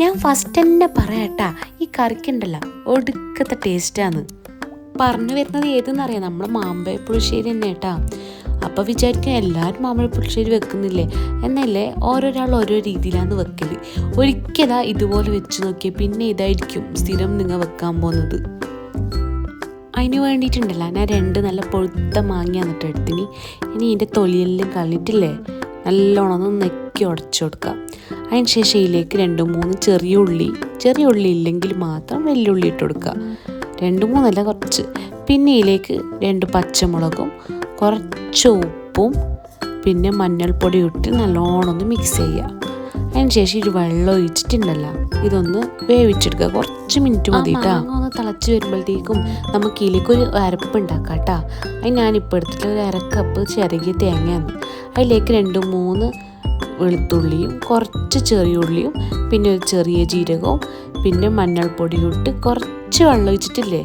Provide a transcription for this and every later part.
ഞാൻ ഫസ്റ്റ് തന്നെ പറയാട്ടാ ഈ കറിക്കുണ്ടല്ലോ ഒടുക്കത്തെ ടേസ്റ്റാണ് പറഞ്ഞു വരുന്നത് ഏതെന്നറിയാം? നമ്മുടെ മാമ്പഴ പുളിശ്ശേരി തന്നെ കേട്ടാ. അപ്പോൾ വിചാരിക്കും എല്ലാവരും മാമ്പഴ പുളിശ്ശേരി വെക്കുന്നില്ലേ? എന്നല്ലേ ഓരോരാൾ ഓരോ രീതിയിലാണ് വെക്കൽ. ഒരിക്കലാ ഇതുപോലെ വെച്ച് നോക്കിയാൽ പിന്നെ ഇതായിരിക്കും സ്ഥിരം നിങ്ങൾ വെക്കാൻ പോകുന്നത്. അതിന് വേണ്ടിയിട്ടുണ്ടല്ല ഞാൻ രണ്ട് നല്ല പൊഴുത്ത മാങ്ങ എന്നിട്ട് എടുത്തിന്. ഇനി ഇതിന്റെ തൊലിയെല്ലാം കളഞ്ഞിട്ടില്ലേ? നല്ലോണം ഒന്ന് നെക്കി ഉടച്ചു കൊടുക്കുക. അതിന് ശേഷം ഇതിലേക്ക് രണ്ട് മൂന്ന് ചെറിയ ഉള്ളി ചെറിയ ഉള്ളി ഇല്ലെങ്കിൽ മാത്രം വെല്ലുള്ളി ഇട്ട് കൊടുക്കുക. രണ്ട് മൂന്നല്ല കുറച്ച്. പിന്നെ ഇതിലേക്ക് രണ്ട് പച്ചമുളകും കുറച്ച് ഉപ്പും പിന്നെ മഞ്ഞൾപ്പൊടി ഇട്ട് നല്ലോണം ഒന്ന് മിക്സ് ചെയ്യുക. അതിന് ശേഷം ഇത് വെള്ളം ഒഴിച്ചിട്ടുണ്ടല്ലോ ഇതൊന്ന് വേവിച്ചെടുക്കുക. കുറച്ച് മിനിറ്റ് മതി കേട്ടോ ഒന്ന് തിളച്ച് വരുമ്പോഴത്തേക്കും നമുക്ക് ഇതിലേക്ക് ഒരു അരപ്പ് ഉണ്ടാക്കാം കേട്ടോ അതിന് ഞാനിപ്പോൾ എടുത്തിട്ടുള്ള ഒരു അരക്കപ്പ് ചിരകിയ തേങ്ങയാണ്. അതിലേക്ക് രണ്ട് മൂന്ന് വെളുത്തുള്ളിയും കുറച്ച് ചെറിയ ഉള്ളിയും പിന്നെ ഒരു ചെറിയ ജീരകവും പിന്നെ മഞ്ഞൾപ്പൊടി ഇട്ട് കുറച്ച് വെള്ളം ഒഴിച്ചിട്ടില്ലേ?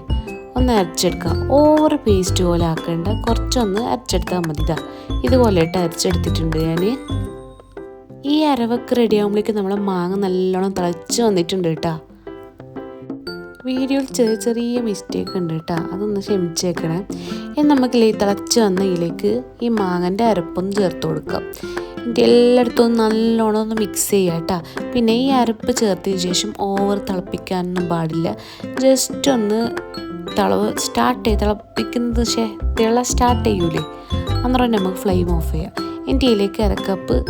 ഒന്ന് അരച്ചെടുക്കാം. ഓവർ പേസ്റ്റ് പോലെ ആക്കേണ്ട. കുറച്ചൊന്ന് അരച്ചെടുത്താൽ മതി. ഇതാ ഇതുപോലെ ഇട്ട് അരച്ചെടുത്തിട്ടുണ്ട് ഞാൻ ഈ അരവൊക്കെ റെഡി ആകുമ്പോഴേക്കും നമ്മളെ മാങ്ങ നല്ലോണം തിളച്ച് വന്നിട്ടുണ്ട് കേട്ടോ. വീഡിയോയിൽ ചെറിയ ചെറിയ മിസ്റ്റേക്ക് ഉണ്ട് കേട്ടോ. അതൊന്ന് ക്ഷമിച്ചേക്കണേ നമുക്ക് ഈ തിളച്ച് വന്ന ഇതിലേക്ക് ഈ മാങ്ങന്റെ അരപ്പൊന്ന് ചേർത്ത് കൊടുക്കാം. എല്ലായിടത്തും നല്ലോണം ഒന്ന് മിക്സ് ചെയ്യുക കേട്ടോ. പിന്നെ ഈ അരപ്പ് ചേർത്തതിന് ശേഷം ഓവർ തിളപ്പിക്കാനൊന്നും പാടില്ല. ജസ്റ്റ് ഒന്ന് തിളവ് സ്റ്റാർട്ട് ചെയ്ത് തിളപ്പിക്കുന്നത് പക്ഷേ തിള സ്റ്റാർട്ട് ചെയ്യൂലേ? അന്നേരം നമുക്ക് ഫ്ലെയിം ഓഫ് ചെയ്യാം. എന്റെ ഇതിലേക്ക് അരക്കപ്പ്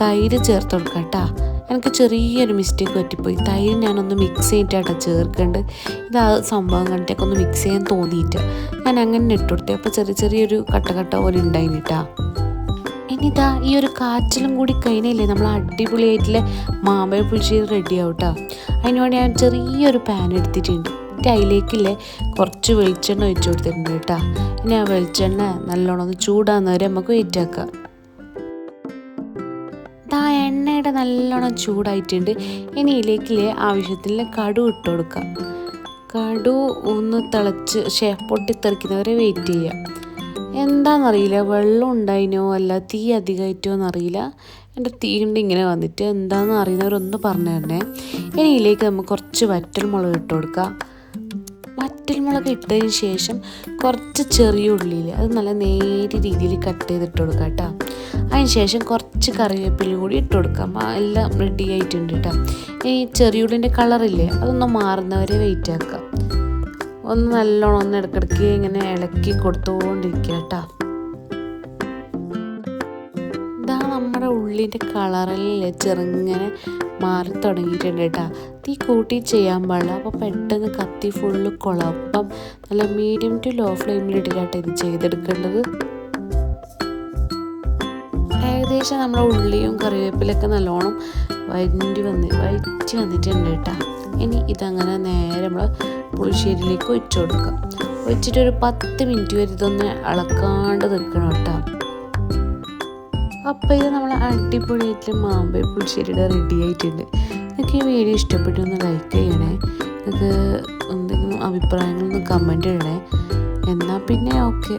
തൈര് ചേർത്ത് കൊടുക്കാം കേട്ടോ. എനിക്ക് ചെറിയൊരു മിസ്റ്റേക്ക് പറ്റിപ്പോയി. തൈര് ഞാനൊന്ന് മിക്സ് ചെയ്തിട്ടാണ് ചേർക്കേണ്ടത്. ഇത് ആ സംഭവം കണ്ടിട്ടൊക്കെ ഒന്ന് മിക്സ് ചെയ്യാൻ തോന്നിയിട്ട്. ഞാൻ അങ്ങനെ ഇട്ട് കൊടുത്തേ. അപ്പോൾ ചെറിയ ചെറിയൊരു കട്ട കട്ട പോലെ ഉണ്ടായിട്ടാ ഇനിതാ ഈ ഒരു കാച്ചിലും കൂടി കഴിഞ്ഞില്ലേ? നമ്മൾ അടിപൊളിയായിട്ടുള്ള മാമ്പഴ പുളിശ്ശേരി റെഡി ആവും കേട്ടോ അതിന് വേണ്ടി ഞാൻ ചെറിയൊരു പാൻ എടുത്തിട്ടുണ്ട്. എന്നിട്ട് അതിലേക്കില്ലേ കുറച്ച് വെളിച്ചെണ്ണ ഒഴിച്ചു കൊടുത്തിട്ടുണ്ട് കേട്ടോ. ഇനി ആ വെളിച്ചെണ്ണ നല്ലോണം ഒന്ന് ചൂടാകുന്ന വരെ നമുക്ക് വെയിറ്റ് ആക്കാം. ദാ എണ്ണയുടെ നല്ലോണം ചൂടായിട്ടുണ്ട്. ഇനി ഇതിലേക്കില്ലേ ആവശ്യത്തിന് കടു ഇട്ട് കൊടുക്കാം. കടു ഒന്ന് തിളച്ച് ഷേ പൊട്ടിത്തെറിക്കുന്നവരെ വെയിറ്റ് ചെയ്യാം. എന്താണെന്നറിയില്ല വെള്ളം ഉണ്ടായിനോ അല്ല തീ അധികമായിട്ടോ എന്നറിയില്ല. എന്റെ തീ കൊണ്ട് ഇങ്ങനെ വന്നിട്ട് എന്താണെന്ന് അറിയുന്നവരൊന്ന് പറഞ്ഞു തരണേ. ഇനി ഇതിലേക്ക് നമുക്ക് കുറച്ച് വറ്റൽമുളക് ഇട്ട് കൊടുക്കാം. വറ്റൽമുളക് ഇട്ടതിന് ശേഷം കുറച്ച് ചെറിയ ഉള്ളിയിൽ അത് നല്ല നേരിയ രീതിയിൽ കട്ട് ചെയ്തിട്ട് കൊടുക്കാം കേട്ടോ. അതിന് ശേഷം കുറച്ച് കറിവേപ്പില കൂടി ഇട്ട് കൊടുക്കാം. എല്ലാം റെഡി ആയിട്ടുണ്ട് കേട്ടോ. ഈ ചെറിയ ഉള്ളിന്റെ കളറില്ലേ അതൊന്ന് മാറുന്നവരെ വെയിറ്റ് ആക്കാം. ഒന്ന് നല്ലോണം ഒന്ന് ഇടയ്ക്കിടയ്ക്ക് ഇങ്ങനെ ഇളക്കി കൊടുത്തുകൊണ്ടിരിക്കുക കേട്ടോ ഇതാ നമ്മുടെ ഉള്ളിന്റെ കളറിൽ ചെറുങ്ങനെ മാറി തുടങ്ങിയിട്ടുണ്ട് കേട്ടോ. തീ കൂട്ടി ചെയ്യാൻ പാടില്ല. അപ്പോൾ പെട്ടെന്ന് കത്തി ഫുള്ള് കുളപ്പം നല്ല മീഡിയം ടു ലോ ഫ്ലെയിമിലിട്ടിട്ടാട്ടോ ഇത് ചെയ്തെടുക്കേണ്ടത്. ഏകദേശം നമ്മുടെ ഉള്ളിയും കറിവേപ്പിലൊക്കെ നല്ലോണം വരണ്ടി വന്ന് വഴറ്റി വന്നിട്ടുണ്ട് കേട്ടോ. ഇനി ഇതങ്ങനെ നേരെ നമ്മൾ പുളിശ്ശേരിയിലേക്ക് ഒഴിച്ചു കൊടുക്കാം ഒഴിച്ചിട്ട് ഒരു പത്ത് മിനിറ്റ് വരെ ഇതൊന്ന് ഇളക്കാണ്ട് നിൽക്കണം കേട്ടോ. അപ്പോൾ ഇത് നമ്മൾ അടിപൊളിയായിട്ട് മാമ്പഴ പുളിശ്ശേരിയുടെ റെഡി ആയിട്ടുണ്ട്. നിങ്ങൾക്ക് ഈ വീഡിയോ ഇഷ്ടപ്പെട്ടു ഒന്ന് ലൈക്ക് ചെയ്യണേ. നിങ്ങൾക്ക് എന്തെങ്കിലും അഭിപ്രായങ്ങളൊന്ന് കമന്റ് ചെയ്യണേ എന്നാൽ പിന്നെ ഓക്കെ